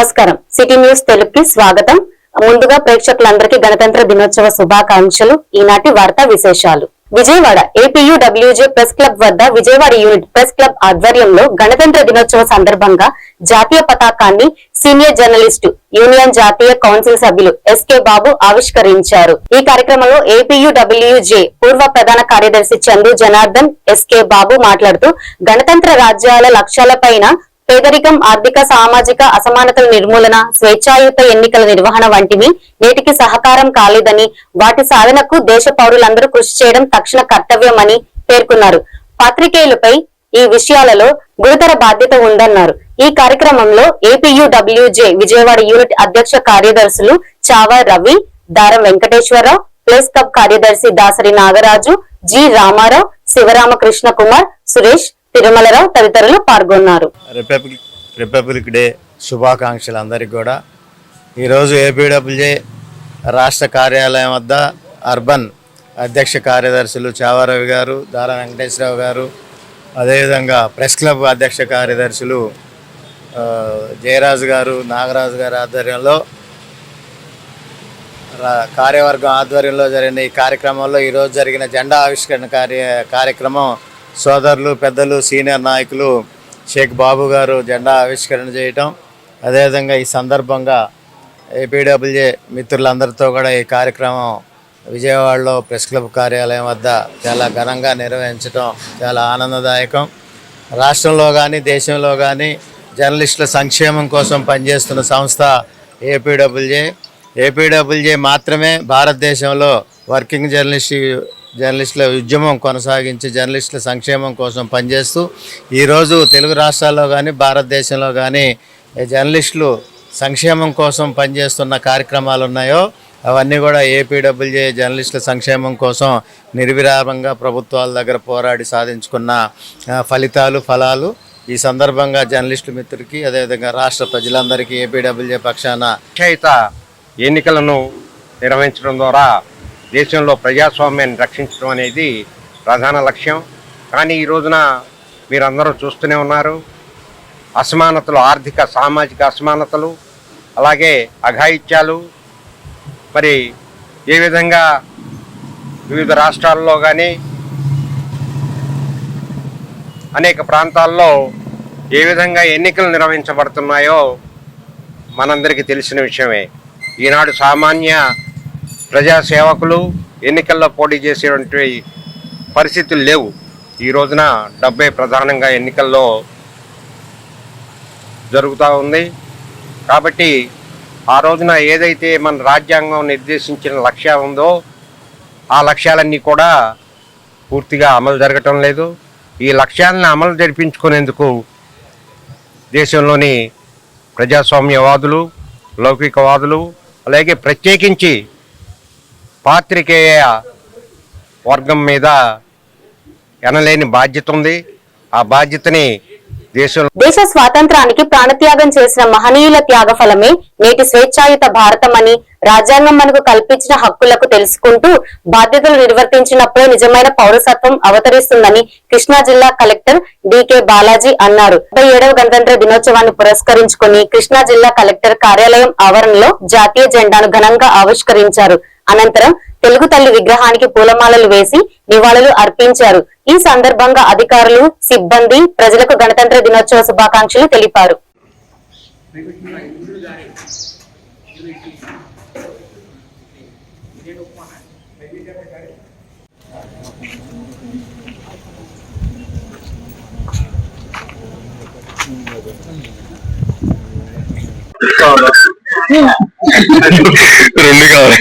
నమస్కారం. City news తెలుగుకి స్వాగతం. ముందుగా ప్రేక్షకులందరికీ గణతంత్ర దినోత్సవ శుభాకాంక్షలు. ఈనాటి వార్తా విశేషాలు. విజయవాడ ఏపీయూడబ్ల్యూజే ప్రెస్ క్లబ్ వద్ద విజయవాడ యూనిట్ ప్రెస్ క్లబ్ ఆధ్వర్యంలో గణతంత్ర దినోత్సవ సందర్భంగా జాతీయ పతాకాన్ని సీనియర్ జర్నలిస్టు యూనియన్ జాతీయ కౌన్సిల్ సభ్యులు ఎస్కే బాబు ఆవిష్కరించారు. ఈ కార్యక్రమంలో ఏపీయూడబ్ల్యూజే పూర్వ ప్రధాన కార్యదర్శి చందు జనార్దన్ ఎస్కే బాబు మాట్లాడుతూ గణతంత్ర రాజ్యాల లక్ష్యాలపైన పేదరికం ఆర్థిక సామాజిక అసమానతల నిర్మూలన స్వేచ్ఛాయుత ఎన్నికల నిర్వహణ వంటివి నేటికి సహకారం కాలేదని వాటి సాధనకు దేశ పౌరులందరూ కృషి చేయడం తక్షణ కర్తవ్యమని పేర్కొన్నారు. పాత్రికేయులపై ఈ విషయాలలో గురుతర బాధ్యత ఉందన్నారు. ఈ కార్యక్రమంలో ఏపీయూడబ్ల్యూజే విజయవాడ యూనిట్ అధ్యక్ష కార్యదర్శులు చావా రవి దారం వెంకటేశ్వరరావు ప్రెస్ క్లబ్ కార్యదర్శి దాసరి నాగరాజు జి రామారావు శివరామకృష్ణ కుమార్ సురేష్ తిరుమలరావు తదితరులు పాల్గొన్నారు. రిపబ్లిక్ రిపబ్లిక్ డే శుభాకాంక్షలు అందరికీ కూడా. ఈరోజు ఏపీడబ్ల్యూజే రాష్ట్ర కార్యాలయం వద్ద అర్బన్ అధ్యక్ష కార్యదర్శులు చావారవి గారు దారా వెంకటేశ్వరరావు గారు అదేవిధంగా ప్రెస్ క్లబ్ అధ్యక్ష కార్యదర్శులు జయరాజు గారు నాగరాజు గారి ఆధ్వర్యంలో కార్యవర్గం ఆధ్వర్యంలో జరిగిన ఈ కార్యక్రమంలో ఈరోజు జరిగిన జెండా ఆవిష్కరణ కార్య కార్యక్రమం సోదరులు పెద్దలు సీనియర్ నాయకులు షేక్ బాబు గారు జెండా ఆవిష్కరణ చేయటం అదేవిధంగా ఈ సందర్భంగా ఏపీడబ్ల్యూజే మిత్రులందరితో కూడా ఈ కార్యక్రమం విజయవాడలో ప్రెస్ క్లబ్ కార్యాలయం వద్ద చాలా ఘనంగా నిర్వహించడం చాలా ఆనందదాయకం. రాష్ట్రంలో కానీ దేశంలో కానీ జర్నలిస్టుల సంక్షేమం కోసం పనిచేస్తున్న సంస్థ ఏపీడబ్ల్యూజే ఏపీడబ్ల్యూజే మాత్రమే భారతదేశంలో వర్కింగ్ జర్నలిస్ట్ జర్నలిస్టుల ఉద్యమం కొనసాగించి జర్నలిస్టుల సంక్షేమం కోసం పనిచేస్తూ ఈరోజు తెలుగు రాష్ట్రాల్లో కానీ భారతదేశంలో కానీ జర్నలిస్టులు సంక్షేమం కోసం పనిచేస్తున్న కార్యక్రమాలు ఉన్నాయో అవన్నీ కూడా ఏపీడబ్ల్యూజే జర్నలిస్టుల సంక్షేమం కోసం నిర్విరామంగా ప్రభుత్వాల దగ్గర పోరాడి సాధించుకున్న ఫలితాలు ఫలాలు ఈ సందర్భంగా జర్నలిస్టు మిత్రుడికి అదేవిధంగా రాష్ట్ర ప్రజలందరికీ ఏపీడబ్ల్యూజే పక్షాన పంచాయత ఎన్నికలను నిర్వహించడం ద్వారా దేశంలో ప్రజాస్వామ్యాన్ని రక్షించడం అనేది ప్రధాన లక్ష్యం. కానీ ఈ రోజున మీరందరూ చూస్తూనే ఉన్నారు. అసమానతలు ఆర్థిక సామాజిక అసమానతలు అలాగే అఘాయిత్యాలు. మరి ఏ విధంగా వివిధ రాష్ట్రాల్లో కానీ అనేక ప్రాంతాల్లో ఏ విధంగా ఎన్నికలు నిర్వహించబడుతున్నాయో మనందరికీ తెలిసిన విషయమే. ఈనాడు సామాన్య ప్రజా సేవకులు ఎన్నికల్లో పోటీ చేసేటువంటి పరిస్థితులు లేవు. ఈ రోజున డబ్బే ప్రధానంగా ఎన్నికల్లో జరుగుతూ ఉంది. కాబట్టి ఆ రోజున ఏదైతే మన రాజ్యాంగం నిర్దేశించిన లక్ష్యం ఉందో ఆ లక్ష్యాలన్నీ కూడా పూర్తిగా అమలు జరగటం లేదు. ఈ లక్ష్యాలను అమలు జరిపించుకునేందుకు దేశంలోని ప్రజాస్వామ్యవాదులు లౌకికవాదులు అలాగే ప్రత్యేకించి పాత్రికేయ వర్గం మీద ఎనలేని బాధ్యత ఉంది ఆ బాధ్యతని దేశంలో దేశ స్వాతంత్రానికి ప్రాణత్యాగం చేసిన మహనీయుల త్యాగ ఫలమే నేటి స్వేచ్ఛాయుత భారతం అని రాజ్యాంగం మనకు కల్పించిన హక్కులకు తెలుసుకుంటూ బాధ్యతలు నిర్వర్తించినప్పుడే నిజమైన పౌరసత్వం అవతరిస్తుందని కృష్ణా జిల్లా కలెక్టర్ డికే బాలాజీ అన్నారు. డెబ్బై ఏడవ గణతంత్ర దినోత్సవాన్ని పురస్కరించుకుని కృష్ణా జిల్లా కలెక్టర్ కార్యాలయం ఆవరణలో జాతీయ జెండాను ఘనంగా ఆవిష్కరించారు. అనంతరం తెలుగు తల్లి విగ్రహానికి పూలమాలలు వేసి నివాళులు అర్పించారు. ఈ సందర్భంగా అధికారులు సిబ్బంది ప్రజలకు గణతంత్ర దినోత్సవ శుభాకాంక్షలు తెలిపారు. రెండు కావాలి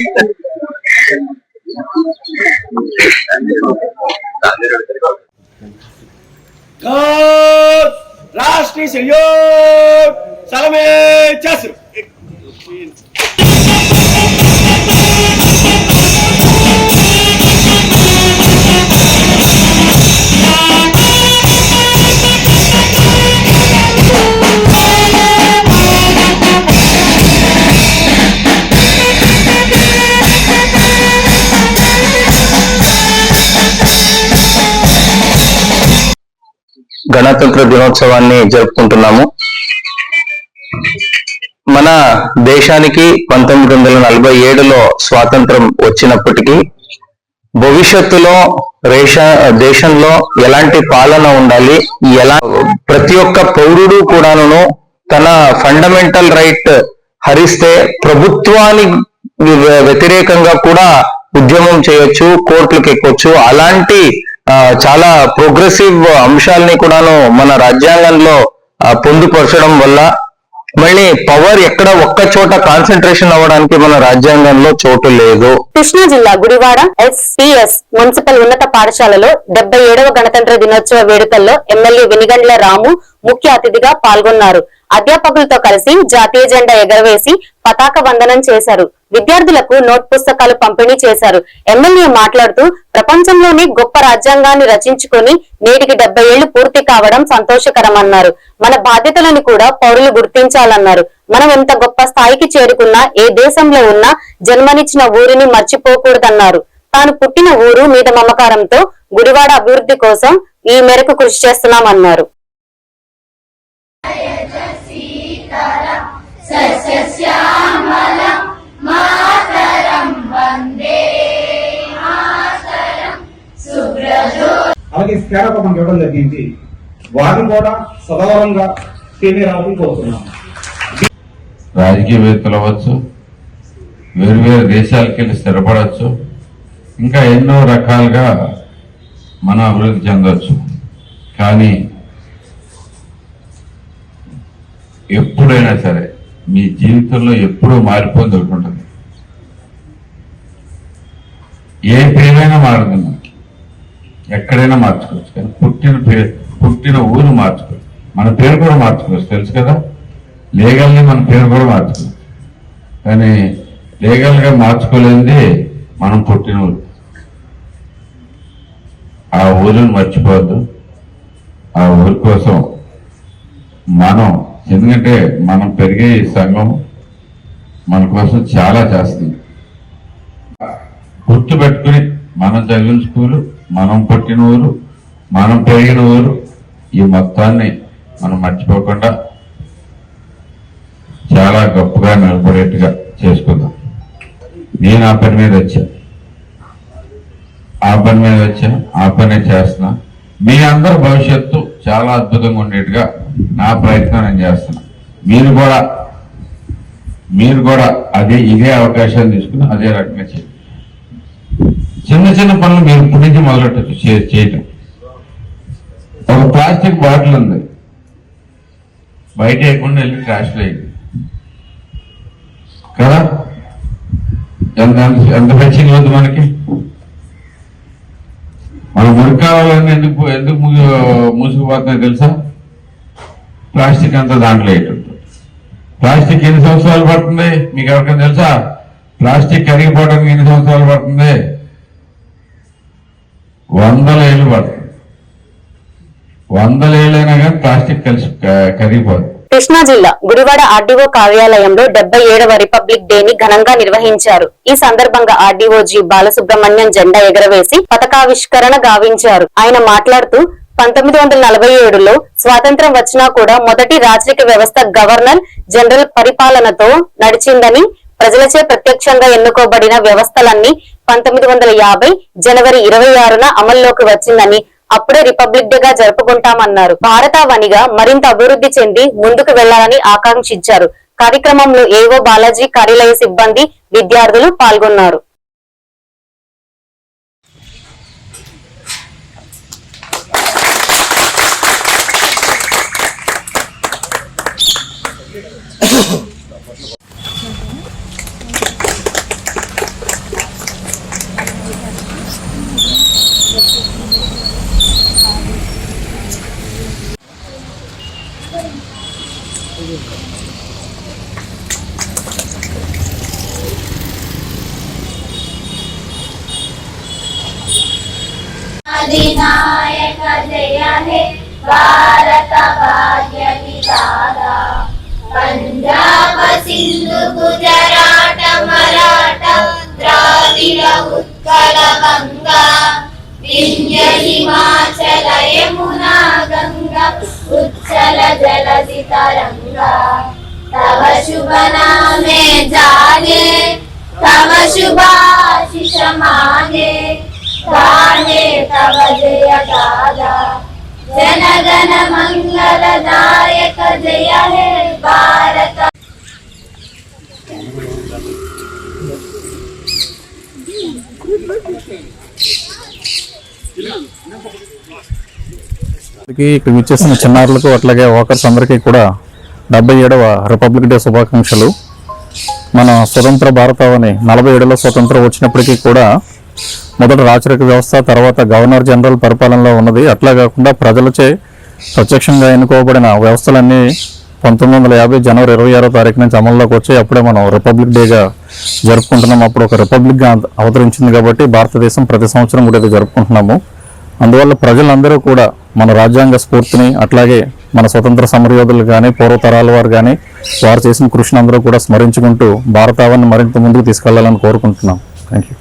राष्ट्रीय सहयोग सलमे चस గణతంత్ర దినోత్సవాన్ని జరుపుకుంటున్నాము. మన దేశానికి పంతొమ్మిది వందల నలభై ఏడులో స్వాతంత్రం వచ్చినప్పటికీ భవిష్యత్తులో రేష దేశంలో ఎలాంటి పాలన ఉండాలి ఎలా ప్రతి ఒక్క పౌరుడు కూడాను తన ఫండమెంటల్ రైట్ హరిస్తే ప్రభుత్వానికి వ్యతిరేకంగా కూడా ఉద్యమం చేయొచ్చు కోర్టులకు ఎక్కొచ్చు అలాంటి చాలా ప్రోగ్రెసివ్ అంశాలని కూడాను మన రాజ్యాంగంలో పొందుపరచడం వల్ల మళ్ళీ పవర్ ఎక్కడ ఒక్క చోట కాన్సన్ట్రేషన్ అవ్వడానికి మన రాజ్యాంగంలో చోటు లేదు. కృష్ణా జిల్లా గుడివాడ ఎస్పీఎస్ మున్సిపల్ ఉన్నత పాఠశాలలో డెబ్బై ఏడవ గణతంత్ర దినోత్సవ వేడుకల్లో ఎమ్మెల్యే వెనిగండ్ల రాము ముఖ్య అతిథిగా పాల్గొన్నారు. అధ్యాపకులతో కలిసి జాతీయ జెండా ఎగరవేసి పతాక వందనం చేశారు. విద్యార్థులకు నోట్ పుస్తకాలు పంపిణీ చేశారు. ఎమ్మెల్యే మాట్లాడుతూ ప్రపంచంలోనే గొప్ప రాజ్యాంగాన్ని రచించుకొని నేటికి డెబ్బై ఏళ్ళు పూర్తి కావడం సంతోషకరమన్నారు. మన బాధ్యతలను కూడా పౌరులు గుర్తించాలన్నారు. మనం ఎంత గొప్ప స్థాయికి చేరుకున్నా ఏ దేశంలో ఉన్నా జన్మనిచ్చిన ఊరిని మర్చిపోకూడదన్నారు. తాను పుట్టిన ఊరు మీద మమకారంతో గుడివాడ అభివృద్ధి కోసం ఈ మేరకు కృషి చేస్తున్నామన్నారు. అలాగే స్కారప్ మనకి ఇవ్వడం జరిగింది. వారిని కూడా సదావరంగా సీనియర్ అవుతుంది కోరుతున్నాం. రాజకీయవేత్తలు అవ్వచ్చు వేరు వేరు దేశాలకు వెళ్ళి స్థిరపడవచ్చు ఇంకా ఎన్నో రకాలుగా మనం అభివృద్ధి చెందవచ్చు కానీ ఎప్పుడైనా సరే మీ జీవితంలో ఎప్పుడూ మారిపోయింది ఒకటి ఉంటుంది ఏ పేరైనా మారుతుంది ఎక్కడైనా మార్చుకోవచ్చు కానీ పుట్టిన పేరు పుట్టిన ఊరు మార్చుకోవచ్చు. మన పేరు కూడా మార్చుకోవచ్చు. తెలుసు కదా? లీగల్ని మన పేరు కూడా మార్చుకోవచ్చు. కానీ లీగల్గా మార్చుకోలేనిది మనం పుట్టిన ఊరు. ఆ ఊరిని మర్చిపోవద్దు. ఆ ఊరి కోసం మనం ఎందుకంటే మనం పెరిగే ఈ సంఘం మన కోసం చాలా చేస్తుంది. గుర్తు పెట్టుకుని మనం చదివిన స్కూలు మనం పుట్టిన ఊరు మనం పెరిగిన ఊరు ఈ మొత్తాన్ని మనం మర్చిపోకుండా చాలా గొప్పగా నిలబడేట్టుగా చేసుకుందాం. నేను ఆ పని మీద వచ్చా ఆ పని మీద వచ్చా ఆ పనే చేస్తున్నా. మీ అందరి భవిష్యత్తు చాలా అద్భుతంగా ఉండేట్టుగా నా ప్రయత్నం నేను చేస్తున్నా. మీరు కూడా మీరు కూడా అదే ఇదే అవకాశాన్ని తీసుకుని అదే రకంగా చేయండి. చిన్న చిన్న పనులు మీరు ఇప్పటి నుంచి మొదలెట్టచ్చు చేయటం. ఒక ప్లాస్టిక్ బాటిల్ ఉంది. బయట వేయకుండా వెళ్ళి ట్రాష్లో అయింది కదా? ఎంత ఎంత- ఎంత ఉంది మనకి? మన మురికాలని ఎందుకు ఎందుకు మూసుకుపోతున్నాయి తెలుసా? ప్లాస్టిక్ అంతా దాంట్లో వేయటంతో ప్లాస్టిక్ ఎన్ని సంవత్సరాలు పడుతుంది? మీకు ఎవరికైనా తెలుసా? ప్లాస్టిక్ కరిగిపోవడానికి ఎన్ని సంవత్సరాలు పడుతుంది? వందల ఏళ్ళు పడుతుంది వందల ఏళ్ళైనా ప్లాస్టిక్ కలిసి కరిగిపోదు. కృష్ణా జిల్లా గుడివాడ ఆర్డీఓ కార్యాలయంలో డెబ్బై ఏడవ రిపబ్లిక్ డే ని ఘనంగా నిర్వహించారు. ఈ సందర్భంగా ఆర్డీఓ జి బాలసుబ్రహ్మణ్యం జెండా ఎగరవేసి పతకావిష్కరణ గావించారు. ఆయన మాట్లాడుతూ పంతొమ్మిది వందల నలభై ఏడులో స్వాతంత్రం వచ్చినా కూడా మొదటి రాజరిక వ్యవస్థ గవర్నర్ జనరల్ పరిపాలనతో నడిచిందని ప్రజలచే ప్రత్యక్షంగా ఎన్నుకోబడిన వ్యవస్థలన్నీ పంతొమ్మిది వందల యాభై జనవరి ఇరవై ఆరున అమల్లోకి వచ్చిందని అప్పుడే రిపబ్లిక్ డే గా జరుపుకుంటామన్నారు. భారతావనిగా మరింత అభివృద్ధి చెంది ముందుకు వెళ్ళాలని ఆకాంక్షించారు. కార్యక్రమంలో ఏవో బాలాజీ కార్యాలయ సిబ్బంది విద్యార్థులు పాల్గొన్నారు. నాయక జయ హే భారత భాగ్య విదాదా పంజాబ సింధు గుజరాట మరాఠ ద్రావిడ ఉత్కల గంగా వింధ్య హిమాచల యమునా గంగా ఉచ్చల జలసి తరంగా తవ శుభ నామే జాగే తవ శుభాశిష మాగే. జనగణ మంగళదాయక జయ భారత ఇక్కడ విచ్చేసిన చిన్నారులకు అట్లాగే వాకర్స్ అందరికీ కూడా డెబ్బై ఏడవ రిపబ్లిక్ డే శుభాకాంక్షలు. మన స్వతంత్ర భారతం నలభై ఏడులో స్వతంత్రం వచ్చినప్పటికీ కూడా మొదట రాచరిక వ్యవస్థ తర్వాత గవర్నర్ జనరల్ పరిపాలనలో ఉన్నది. అట్లా కాకుండా ప్రజలచే ప్రత్యక్షంగా ఎన్నుకోబడిన వ్యవస్థలన్నీ పంతొమ్మిది వందల యాభై జనవరి ఇరవై ఆరో తారీఖు నుంచి అమల్లోకి వచ్చి అప్పుడే మనం రిపబ్లిక్ డేగా జరుపుకుంటున్నాం అప్పుడు ఒక రిపబ్లిక్గా అవతరించింది కాబట్టి భారతదేశం ప్రతి సంవత్సరం కూడా ఇది జరుపుకుంటున్నాము. అందువల్ల ప్రజలందరూ కూడా మన రాజ్యాంగ స్ఫూర్తిని అట్లాగే మన స్వతంత్ర సమరయోధులు కానీ పూర్వతరాల వారు కానీ వారు చేసిన కృషిని అందరూ కూడా స్మరించుకుంటూ భారతావాన్ని మరింత ముందుకు తీసుకెళ్ళాలని కోరుకుంటున్నాం. థ్యాంక్ యూ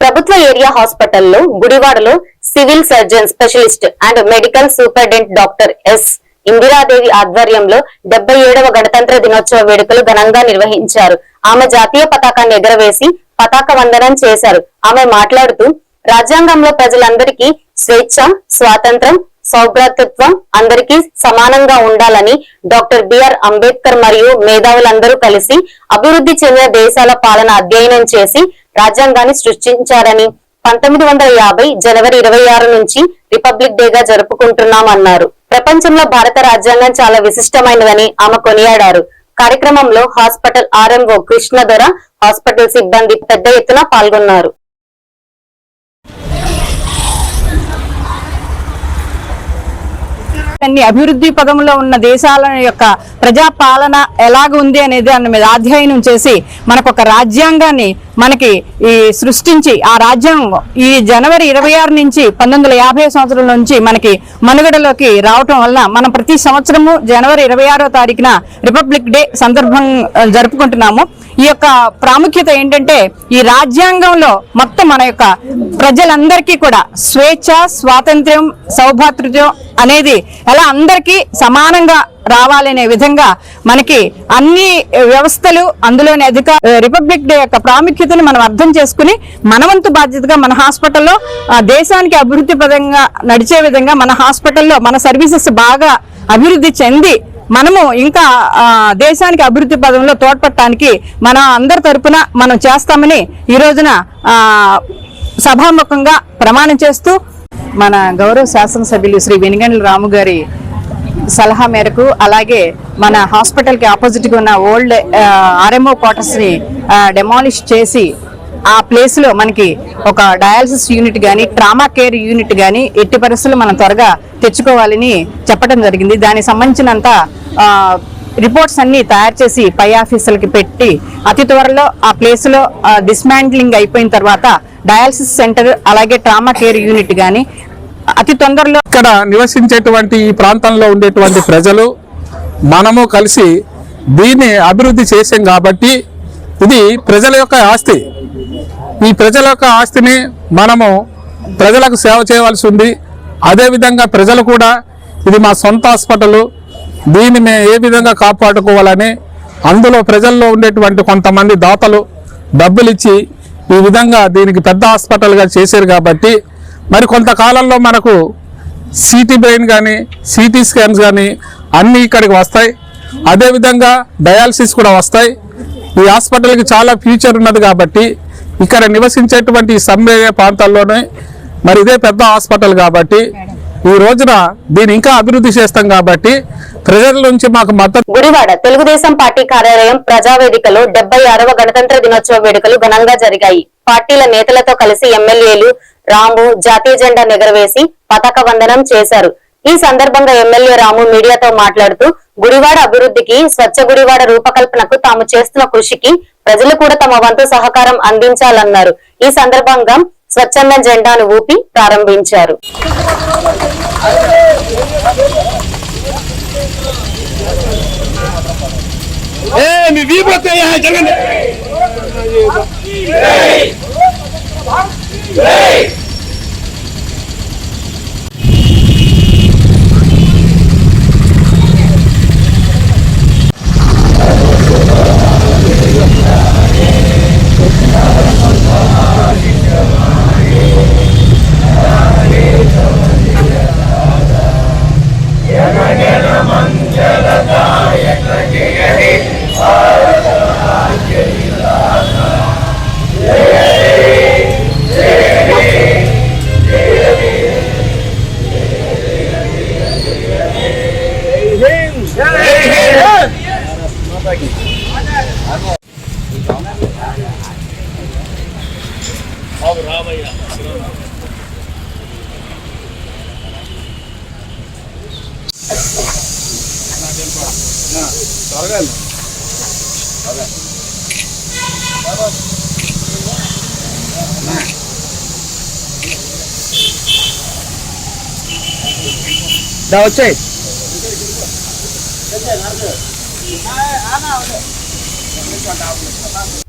ప్రభుత్వ ఏరియా హాస్పిటల్లో గుడివాడలో civil surgeon specialist and medical superintendent doctor S Indiradevi ఆధ్వర్యంలో డెబ్బై ఏడవ గణతంత్ర దినోత్సవ వేడుకలు ఘనంగా నిర్వహించారు. ఆమె జాతీయ పతాకాన్ని ఎగరవేసి పతాక వందనం చేశారు. ఆమె మాట్లాడుతూ రాజ్యాంగంలో ప్రజలందరికీ స్వేచ్ఛ స్వాతంత్రం సౌభ్రాతృత్వం అందరికీ సమానంగా ఉండాలని డాక్టర్ బిఆర్ అంబేద్కర్ మరియు మేధావులందరూ కలిసి అభివృద్ధి చెందిన దేశాల పాలన అధ్యయనం చేసి రాజ్యాంగాన్ని సృష్టించారని పంతొమ్మిది వందల యాభై జనవరి ఇరవై ఆరు నుంచి రిపబ్లిక్ డేగా జరుపుకుంటున్నామన్నారు. ప్రపంచంలో భారత రాజ్యాంగం చాలా విశిష్టమైనదని ఆమె కొనియాడారు. కార్యక్రమంలో హాస్పిటల్ ఆర్ఎంఓ కృష్ణధర హాస్పిటల్ సిబ్బంది పెద్ద ఎత్తున పాల్గొన్నారు. అన్ని అభివృద్ధి పదంలో ఉన్న దేశాల యొక్క ప్రజాపాలన ఎలాగ ఉంది అనేది దాని మీద అధ్యయనం చేసి మనకు ఒక రాజ్యాంగాన్ని మనకి ఈ సృష్టించి ఆ రాజ్యాంగం ఈ జనవరి ఇరవై ఆరు నుంచి పంతొమ్మిది వందల యాభై సంవత్సరం నుంచి మనకి మనుగడలోకి రావటం వల్ల మనం ప్రతి సంవత్సరము జనవరి ఇరవై ఆరో తారీఖున రిపబ్లిక్ డే సందర్భం జరుపుకుంటున్నాము. ఈ యొక్క ప్రాముఖ్యత ఏంటంటే ఈ రాజ్యాంగంలో మొత్తం మన యొక్క ప్రజలందరికీ కూడా స్వేచ్ఛ స్వాతంత్ర్యం సౌభాతృత్వం అనేది ఎలా అందరికీ సమానంగా రావాలనే విధంగా మనకి అన్ని వ్యవస్థలు అందులోని అధిక రిపబ్లిక్ డే యొక్క ప్రాముఖ్యతను మనం అర్థం చేసుకుని మనవంతు బాధ్యతగా మన హాస్పిటల్లో దేశానికి అభివృద్ధి పదంగా నడిచే విధంగా మన హాస్పిటల్లో మన సర్వీసెస్ బాగా అభివృద్ధి చెంది మనము ఇంకా దేశానికి అభివృద్ధి పదంలో తోడ్పడటానికి మన అందరి తరపున మనం చేస్తామని ఈ రోజున సభాముఖంగా ప్రమాణం చేస్తూ మన గౌరవ శాసనసభ్యులు శ్రీ వెనిగండ్ల రాము గారి సలహా మేరకు అలాగే మన హాస్పిటల్కి ఆపోజిట్గా ఉన్న ఓల్డ్ ఆర్ఎంఓ క్వార్టర్స్ని డెమాలిష్ చేసి ఆ ప్లేస్లో మనకి ఒక డయాలసిస్ యూనిట్ కానీ ట్రామా కేర్ యూనిట్ కానీ ఎట్టి పరిస్థితులు మనం త్వరగా తెచ్చుకోవాలని చెప్పడం జరిగింది. దానికి సంబంధించినంత రిపోర్ట్స్ అన్ని తయారు చేసి పై ఆఫీసులకి పెట్టి అతి త్వరలో ఆ ప్లేస్లో డిస్మాండ్లింగ్ అయిపోయిన తర్వాత డయాలసిస్ సెంటర్ అలాగే ట్రామా కేర్ యూనిట్ కానీ అతి తొందరలో ఇక్కడ నివసించేటువంటి ఈ ప్రాంతంలో ఉండేటువంటి ప్రజలు మనము కలిసి దీన్ని అభివృద్ధి చేసాం కాబట్టి ఇది ప్రజల యొక్క ఆస్తి. ఈ ప్రజల యొక్క ఆస్తిని మనము ప్రజలకు సేవ చేయవలసి ఉంది. అదేవిధంగా ప్రజలు కూడా ఇది మా సొంత హాస్పిటల్. దీన్ని మేము ఏ విధంగా కాపాడుకోవాలని అందులో ప్రజల్లో ఉండేటువంటి కొంతమంది దాతలు డబ్బులు ఇచ్చి ఈ విధంగా దీనికి పెద్ద హాస్పిటల్గా చేశారు కాబట్టి మరి కొంతకాలంలో మనకు సిటీ బ్రెయిన్ కానీ సిటీ స్కాన్స్ కానీ అన్నీ ఇక్కడికి వస్తాయి. అదేవిధంగా డయాలసిస్ కూడా వస్తాయి. ఈ హాస్పిటల్కి చాలా ఫ్యూచర్ ఉన్నది కాబట్టి ఇక్కడ నివసించేటువంటి ఈ సమ్మె ప్రాంతాల్లోనే మరి ఇదే పెద్ద హాస్పిటల్ కాబట్టి ఈ రోజున దీన్ని ఇంకా అభివృద్ధి చేస్తాం కాబట్టి ప్రజల నుంచి మాకు మద్దతు గుడివాడ తెలుగుదేశం పార్టీ కార్యాలయం ప్రజావేదికలో డెబ్బై ఆరవ గణతంత్ర దినోత్సవ వేడుకలు ఘనంగా జరిగాయి. పార్టీల నేతలతో కలిసి ఎమ్మెల్యేలు రాము జాతీయ జెండా ఎగరవేసి పతాక వందనం చేశారు. ఈ సందర్భంగా ఎమ్మెల్యే రాము మీడియాతో మాట్లాడుతూ గుడివాడ అభివృద్ధికి స్వచ్ఛ గుడివాడ రూపకల్పనకు తాము చేస్తున్న కృషికి ప్రజలు కూడా తమ వంతు సహకారం అందించాలన్నారు. ఈ సందర్భంగా స్వచ్ఛంద జెండాను ఊపి ప్రారంభించారు. ఏ దా వచ్చాయి.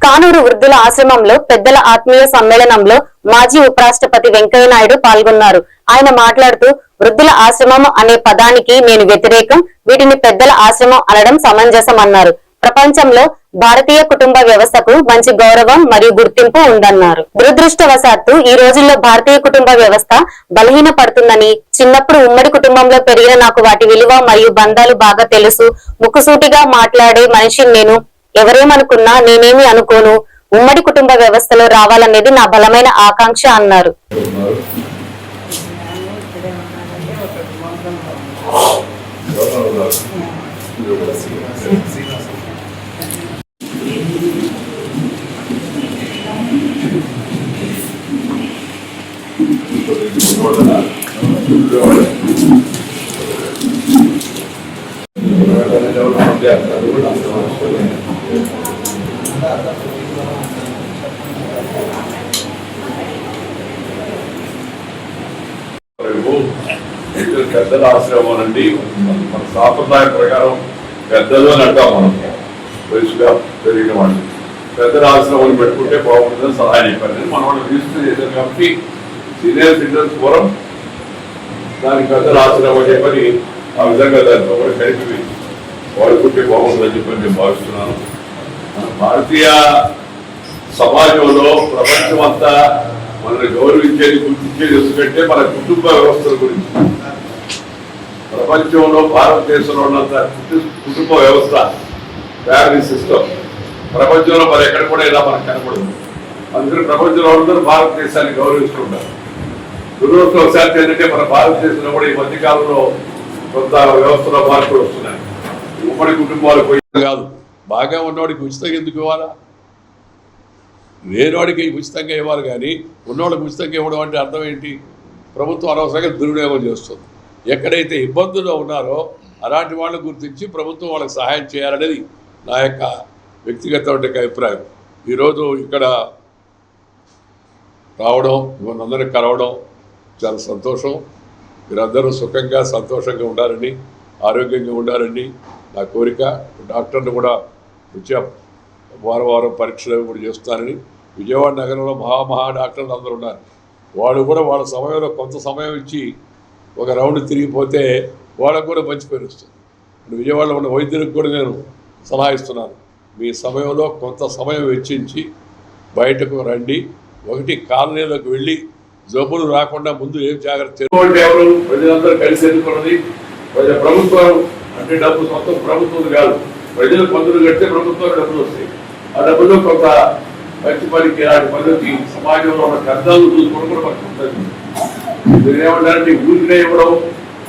కానూరు వృద్ధుల ఆశ్రమంలో పెద్దల ఆత్మీయ సమ్మేళనంలో మాజీ ఉపరాష్ట్రపతి వెంకయ్య నాయుడు పాల్గొన్నారు. ఆయన మాట్లాడుతూ వృద్ధుల ఆశ్రమం అనే పదానికి నేను వ్యతిరేకం వీటిని పెద్దల ఆశ్రమం అనడం సమంజసం అన్నారు ప్రపంచంలో భారతీయ కుటుంబ వ్యవస్థకు మంచి గౌరవం మరియు గుర్తింపు ఉందన్నారు. దురదృష్టవశాత్తు ఈ రోజుల్లో భారతీయ కుటుంబ వ్యవస్థ బలహీన పడుతుందని చిన్నప్పుడు ఉమ్మడి కుటుంబంలో పెరిగిన నాకు వాటి విలువ మరియు బంధాలు బాగా తెలుసు. ముక్కుసూటిగా మాట్లాడే మనిషిని నేను. ఎవరేమనుకున్నా నేనేమి అనుకోను. ఉమ్మడి కుటుంబ వ్యవస్థలో రావాలనేది నా బలమైన ఆకాంక్ష అన్నారు. పెద్దల ఆశ్రమం అండి. మన సాంప్రదాయ ప్రకారం పెద్దలు అని అంటాం మనం. వయసుగా పెరిగిన వాళ్ళు. పెద్దల ఆశ్రమం పెట్టుకుంటే బాగుంటుందని సహాయం చెప్పారు. మన వాళ్ళు తీసుకుని చేశారు కాబట్టి సీనియర్ సిటిజన్స్ ఫోరం దానికి పెద్దల ఆశ్రమం చెప్పని ఆ విధంగా దాని కూడా కలిపి వాడుకుంటే బాగుంటుందని చెప్పి నేను భావిస్తున్నాను. మన భారతీయ సమాజంలో ప్రపంచం అంతా మనల్ని గౌరవించేది గుర్తించేది ఎందుకంటే మన కుటుంబ వ్యవస్థల గురించి. ప్రపంచంలో భారతదేశంలో ఉన్నంత కుటుంబ వ్యవస్థ ఫ్యామిలీ సిస్టమ్ ప్రపంచంలో మరి ఎక్కడ కూడా ఇలా మనకు కనపడదు. అందుకని ప్రపంచంలో అందరూ భారతదేశాన్ని గౌరవిస్తూ దురదృష్టం ఒకసారి ఏంటంటే మన భారతదేశంలో కూడా ఈ మధ్యకాలంలో కొంత వ్యవస్థలో మార్పులు వస్తున్నాయి. ఉమ్మడి కుటుంబాలు కాదు. బాగా ఉన్నవాడికి ఉచితంగా ఎందుకు ఇవ్వాలా? లేనివాడికి ఉచితంగా ఇవ్వాలి కానీ ఉన్నవాడికి ఉచితంగా ఇవ్వడం అంటే అర్థం ఏంటి? ప్రభుత్వం అనవసరంగా దుర్వినియోగం చేస్తుంది. ఎక్కడైతే ఇబ్బందుల్లో ఉన్నారో అలాంటి వాళ్ళని గుర్తించి ప్రభుత్వం వాళ్ళకి సహాయం చేయాలనేది నా యొక్క వ్యక్తిగత అభిప్రాయం. ఈరోజు ఇక్కడ రావడం మనందరినీ కలవడం చాలా సంతోషం. మీరందరూ సుఖంగా సంతోషంగా ఉండాలని ఆరోగ్యంగా ఉండాలని నా కోరిక. డాక్టర్ని కూడా వచ్చే వారం వారం పరీక్షలు కూడా చేస్తానని. విజయవాడ నగరంలో మహామహా డాక్టర్లు అందరూ ఉన్నారు. వాళ్ళు కూడా వాళ్ళ సమయంలో కొంత సమయం ఇచ్చి ఒక రౌండ్ తిరిగిపోతే వాళ్ళకు కూడా మంచి పేరు వస్తుంది. విజయవాడలో ఉన్న వైద్యులకు కూడా నేను సలహా ఇస్తున్నాను. మీ సమయంలో కొంత సమయం వెచ్చించి బయటకు రండి. ఒకటి కాలనీలోకి వెళ్ళి జబ్బులు రాకుండా ముందు ఏం జాగ్రత్త ప్రజలందరూ కలిసి ఎన్నుకున్నది? ప్రభుత్వం అంటే డబ్బు మొత్తం ప్రభుత్వం కాదు. ప్రజలు పన్నులు కడితే ప్రభుత్వం డబ్బులు వస్తాయి. ఆ డబ్బులో కొంత మంచి పనికి ఇలాంటి పనులకి సమాజంలో ఉన్న కర్తాలు చూసుకోవడం కూడా మనకు ఉంటుంది మీరు ఏమంటారంటే ఊరికే ఇవ్వడం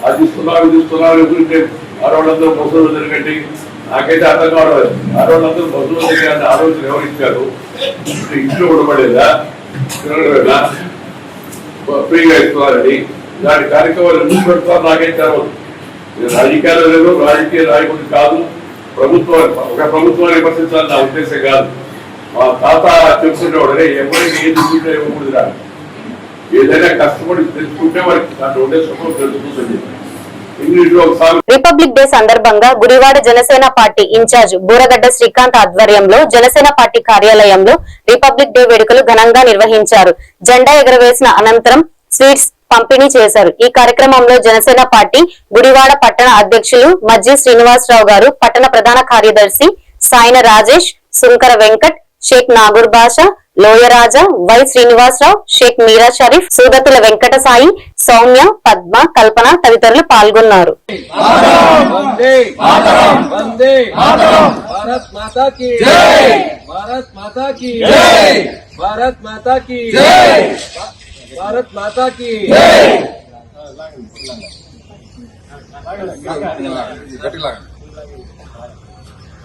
అది ఇస్తున్నారు ఇది ఇస్తున్నారు ఊరికే ఆడవాళ్ళందరూ బస్సులు తిరగండి నాకైతే అర్థం కావడం ఆడవాళ్ళందరూ బస్సులు తిరగండి ఆ రోజులు ఎవరు ఇచ్చారు? ఇంట్లో ఉండబడేదా తిరగలేదా ఫ్రీగా ఇస్తున్నారని దాని కార్యక్రమాలు ఎందుకు పెడతారు? నాకేం తెలవదు. ఇది రాజకీయాలు లేదు రాజకీయ నాయకుడు కాదు. ప్రభుత్వాన్ని ఒక ప్రభుత్వాన్ని విమర్శించాలని నా ఉద్దేశం కాదు. మా తాత చెప్తుండేవాడు ఎవరికి ఏది చూసినా ఇవ్వకూడదు రాదు ఏదైనా కష్టపడి తెలుసుకుంటే వారికి దాంట్లో ఉండే సుఖం తెలుసుకుంటుంది. రిపబ్లిక్ డే సందర్భంగా గుడివాడ జనసేన పార్టీ ఇన్ఛార్జ్ బూరగడ్డ శ్రీకాంత్ ఆధ్వర్యంలో జనసేన పార్టీ కార్యాలయంలో రిపబ్లిక్ డే వేడుకలు ఘనంగా నిర్వహించారు. జెండా ఎగరవేసిన అనంతరం స్వీట్స్ పంపిణీ చేశారు. ఈ కార్యక్రమంలో జనసేన పార్టీ గుడివాడ పట్టణ అధ్యక్షులు మజ్జి శ్రీనివాసరావు గారు పట్టణ ప్రధాన కార్యదర్శి సాయన రాజేష్ సుంకర వెంకట్ షేక్ నాగూర్ బాషా లోయరాజా వై శ్రీనివాసరావు షేక్ మీరా షరీఫ్ సూదతుల వెంకట సాయి సౌమ్య పద్మ కల్పన తదితరులు పాల్గొన్నారు.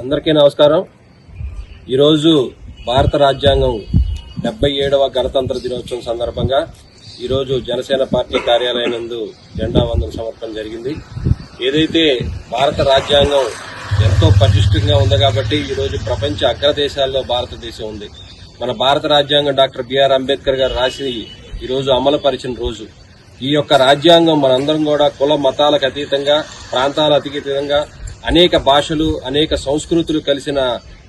అందరికీ నమస్కారం. ఈరోజు భారత రాజ్యాంగం డెబ్బై ఏడవ గణతంత్ర దినోత్సవం సందర్భంగా ఈరోజు జనసేన పార్టీ కార్యాలయం నందు జెండా వందన సమర్పణ జరిగింది. ఏదైతే భారత రాజ్యాంగం ఎంతో పటిష్టంగా ఉంది కాబట్టి ఈరోజు ప్రపంచ అగ్రదేశాల్లో భారతదేశం ఉంది. మన భారత రాజ్యాంగం డాక్టర్ బిఆర్ అంబేద్కర్ గారు రాసి ఈరోజు అమలుపరిచిన రోజు. ఈ యొక్క రాజ్యాంగం మనందరం కూడా కుల మతాలకు అతీతంగా ప్రాంతాల అతీతంగా అనేక భాషలు అనేక సంస్కృతులు కలిసిన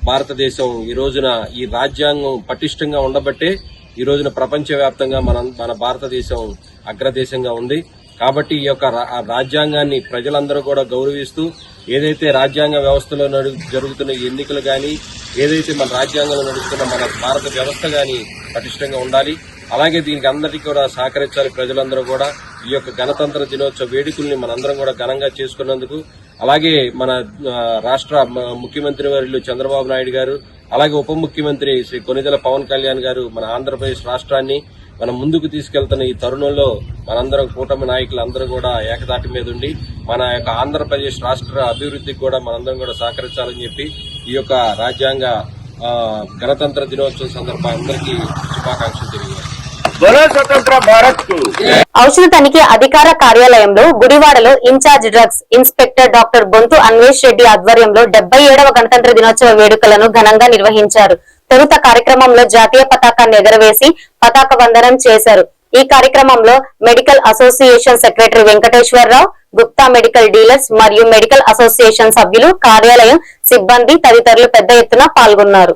భారతదేశం ఈ రోజున ఈ రాజ్యాంగం పటిష్టంగా ఉండబట్టే ఈ రోజున ప్రపంచవ్యాప్తంగా మన మన భారతదేశం అగ్రదేశంగా ఉంది. కాబట్టి ఈ యొక్క రా- ఆ రాజ్యాంగాన్ని ప్రజలందరూ కూడా గౌరవిస్తూ ఏదైతే రాజ్యాంగ వ్యవస్థలో నడు జరుగుతున్న ఎన్నికలు కానీ ఏదైతే మన రాజ్యాంగంలో నడుస్తున్న మన భారత వ్యవస్థ కానీ పటిష్టంగా ఉండాలి. అలాగే దీనికి అందరికీ కూడా సహకరించాలి ప్రజలందరూ కూడా. ఈ యొక్క గణతంత్ర దినోత్సవ వేడుకల్ని మనందరం కూడా ఘనంగా చేసుకున్నందుకు అలాగే మన రాష్ట్ర ముఖ్యమంత్రి వర్యులు చంద్రబాబు నాయుడు గారు అలాగే ఉప ముఖ్యమంత్రి శ్రీ కొనిదెల పవన్ కళ్యాణ్ గారు మన ఆంధ్రప్రదేశ్ రాష్ట్రాన్ని మనం ముందుకు తీసుకెళ్తున్న ఈ తరుణంలో మనందరం కూటమి నాయకులు అందరూ కూడా ఏకదాటి మీద ఉండి మన యొక్క ఆంధ్రప్రదేశ్ రాష్ట్ర అభివృద్ధికి కూడా మనందరం కూడా సహకరించాలని చెప్పి ఈ యొక్క రాజ్యాంగ గణతంత్ర దినోత్సవం సందర్భంగా అందరికీ శుభాకాంక్షలు తెలియజేస్తాను ఔషధ తనిఖీ అధికార కార్యాలయంలో గుడివాడలో incharge drugs inspector doctor Bonthu Anvesh Reddy ఆధ్వర్యంలో డెబ్బై ఏడవ గణతంత్ర దినోత్సవ వేడుకలను ఘనంగా నిర్వహించారు. తొలుత కార్యక్రమంలో జాతీయ పతాకాన్ని ఎగరవేసి పతాక వందనం చేశారు. ఈ కార్యక్రమంలో medical association secretary Venkateswararao Gupta medical dealers మరియు మెడికల్ అసోసియేషన్ సభ్యులు కార్యాలయం సిబ్బంది తదితరులు పెద్ద ఎత్తున పాల్గొన్నారు.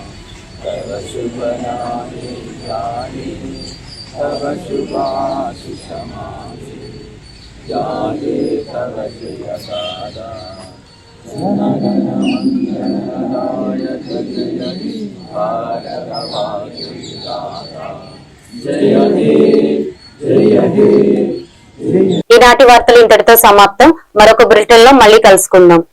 ఈనాటి వార్తలు ఇంతటితో సమాప్తం. మరొక బ్రిటన్లో మళ్ళీ కలుసుకుందాం.